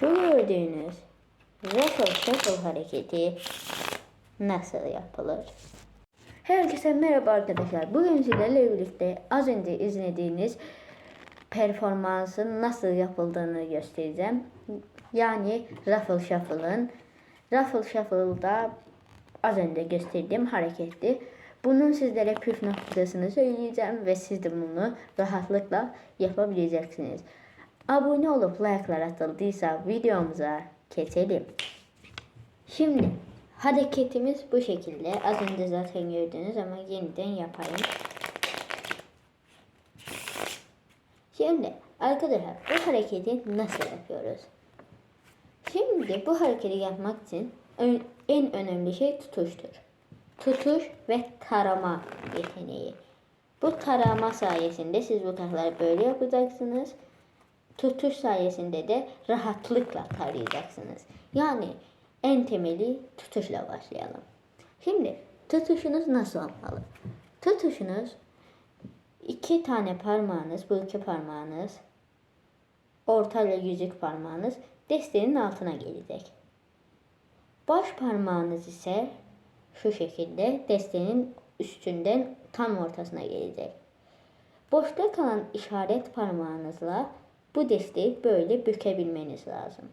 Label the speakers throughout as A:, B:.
A: Şu gördüğünüz Ruffle Shuffle hareketi nasıl yapılır? Herkese merhaba arkadaşlar. Bugün sizlerle birlikte az önce izlediğiniz performansın nasıl yapıldığını göstereceğim. Yani Ruffle Shuffle'ın Ruffle Shuffle'da az önce gösterdiğim hareketti. Bunun sizlere püf noktasını söyleyeceğim ve siz de bunu rahatlıkla yapabileceksiniz. Abone olup like'lar atıldıysa videomuza geçelim. Şimdi hareketimiz bu şekilde. Az önce zaten gördünüz ama yeniden yapayım. Şimdi arkadaşlar bu hareketi nasıl yapıyoruz? Şimdi bu hareketi yapmak için en önemli şey tutuştur. Tutuş ve tarama yeteneği. Bu tarama sayesinde siz bu kartları böyle yapacaksınız. Tutuş sayesinde de rahatlıkla tarayacaksınız. Yani en temeli tutuşla başlayalım. Şimdi tutuşunuz nasıl olmalı? Tutuşunuz iki tane parmağınız, bu iki parmağınız, orta ile yüzük parmağınız desteğin altına gelecek. Baş parmağınız ise şu şekilde desteğin üstünden tam ortasına gelecek. Boşta kalan işaret parmağınızla bu desteği böyle bükebilmeniz lazım.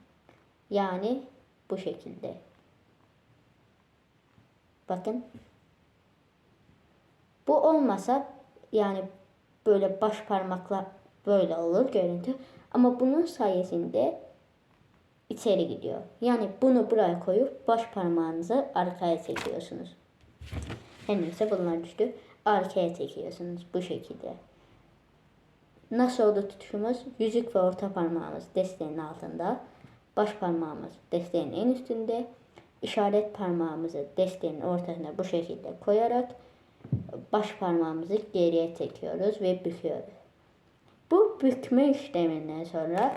A: Yani bu şekilde. Bakın. Bu olmasa yani böyle baş parmakla böyle olur görüntü. Ama bunun sayesinde içeri gidiyor. Yani bunu buraya koyup baş parmağınızı arkaya çekiyorsunuz. Her neyse bunlar düştü. Arkaya çekiyorsunuz bu şekilde. Nasıl oldu tutuşumuz? Yüzük ve orta parmağımız desteğin altında. Baş parmağımız desteğin en üstünde. işaret parmağımızı desteğin ortasına bu şekilde koyarak baş parmağımızı geriye çekiyoruz ve büküyoruz. Bu bükme işleminden sonra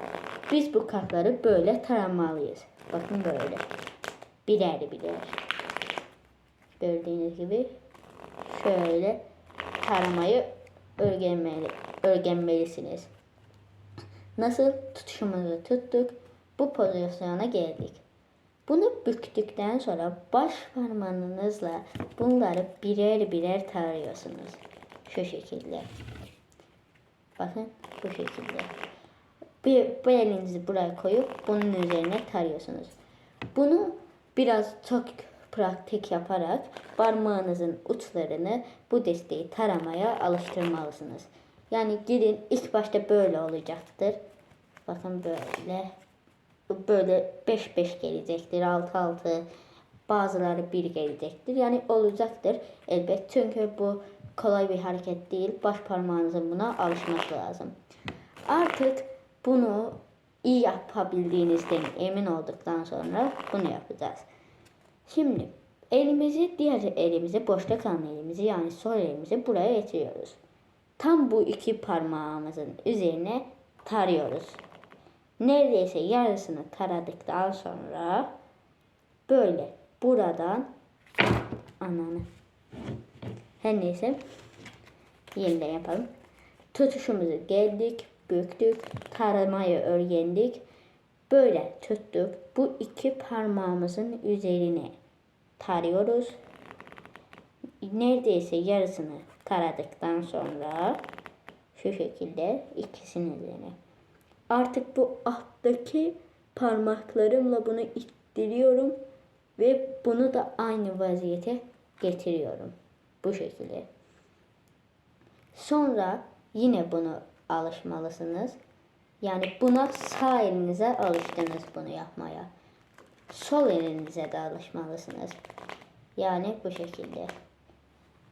A: biz bu kartları böyle taramalıyız. Bakın böyle. Birer birer. Gördüğünüz gibi şöyle taramayı örgenmeli, örgenmelisiniz. Nasıl tutuşumuzu tuttuk, bu pozisyona geldik. Bunu büktükten sonra baş parmağınızla bunları birer birer tarıyorsunuz. Şu şekilde. Bakın bu şekilde. Bir, bu elinizi buraya koyup bunun üzerine tarıyorsunuz. Bunu biraz çok pratik yaparak parmağınızın uçlarını bu desteği taramaya alıştırmalısınız. Yani gidin ilk başta böyle olacaktır. Bakın böyle. Böyle 5-5 gelecektir. 6-6 bazıları 1 gelecektir. Yani olacaktır elbet. Çünkü bu kolay bir hareket değil. Baş parmağınızın buna alışması lazım. Artık bunu iyi yapabildiğinizden emin olduktan sonra bunu yapacağız. Şimdi elimizi diğer elimizi boşta kalan elimizi yani sol elimizi buraya getiriyoruz. Tam bu iki parmağımızın üzerine tarıyoruz. Neredeyse yarısını taradıktan sonra böyle buradan ananı her neyse yeniden yapalım. Tutuşumuzu geldik, büktük, taramayı öğrendik. Böyle tuttuk. Bu iki parmağımızın üzerine tarıyoruz. Neredeyse yarısını taradıktan sonra şu şekilde ikisinin üzerine. Artık bu alttaki parmaklarımla bunu ittiriyorum ve bunu da aynı vaziyete getiriyorum. Bu şekilde. Sonra yine bunu alışmalısınız. Yani buna sağ elinize alıştınız bunu yapmaya. Sol elinize de alışmalısınız. Yani bu şekilde.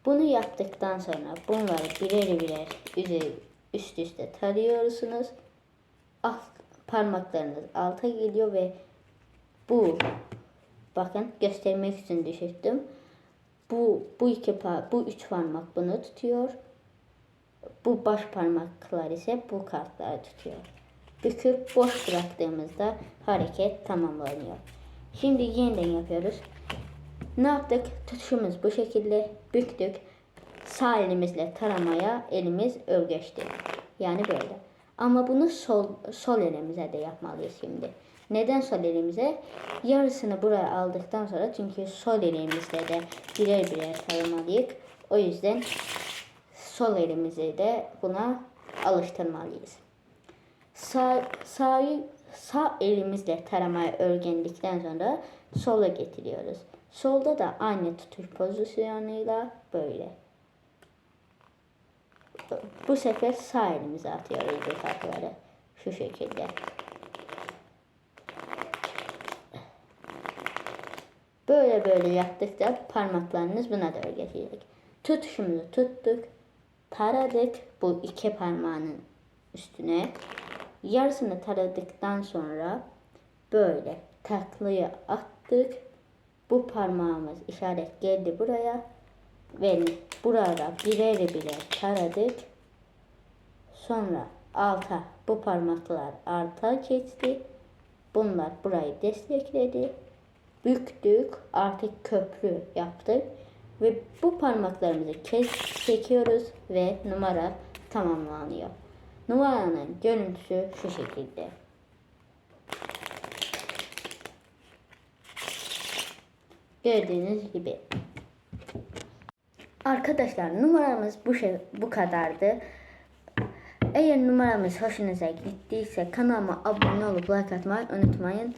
A: Bunu yaptıktan sonra bunları birer birer üst üste tarıyorsunuz. Alt, parmaklarınız alta geliyor ve bu bakın göstermek için düşürdüm. Bu bu iki par bu üç parmak bunu tutuyor. Bu baş parmaklar ise bu kartları tutuyor. Büküp boş bıraktığımızda hareket tamamlanıyor. Şimdi yeniden yapıyoruz. Ne yaptık? Tutuşumuz bu şekilde büktük. Sağ elimizle taramaya elimiz örgeçti. Yani böyle. Ama bunu sol, sol elimize de yapmalıyız şimdi. Neden sol elimize? Yarısını buraya aldıktan sonra çünkü sol elimizde de birer birer taramalıyız. O yüzden sol elimizi de buna alıştırmalıyız. Sağ, sağ, sağ elimizle taramayı öğrendikten sonra sola getiriyoruz. Solda da aynı tutuş pozisyonuyla böyle. Bu sefer sağ elimize atıyoruz bu kartları. Şu şekilde. Böyle böyle yaptıkça parmaklarınız buna doğru geçecek. Tutuşumuzu tuttuk. Taradık bu iki parmağının üstüne. Yarısını taradıktan sonra böyle taklaya attık. Bu parmağımız işaret geldi buraya. Ve burada birer birer taradık. Sonra alta bu parmaklar alta geçti. Bunlar burayı destekledi. Büktük. Artık köprü yaptık. Ve bu parmaklarımızı kes, çekiyoruz ve numara tamamlanıyor. Numaranın görüntüsü şu şekilde. Gördüğünüz gibi. Arkadaşlar numaramız bu şey bu kadardı. Eğer numaramız hoşunuza gittiyse kanalıma abone olup like atmayı unutmayın.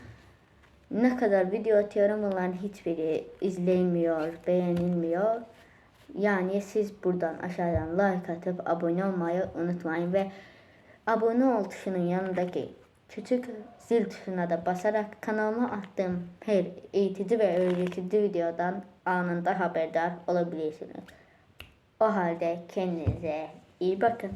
A: Ne kadar video atıyorum bunların hiçbiri izlenmiyor, beğenilmiyor. Yani siz buradan aşağıdan like atıp abone olmayı unutmayın ve abone ol tuşunun yanındaki küçük zil tuşuna da basarak kanalıma attığım her eğitici ve öğretici videodan anında haberdar olabilirsiniz. O halde kendinize iyi bakın.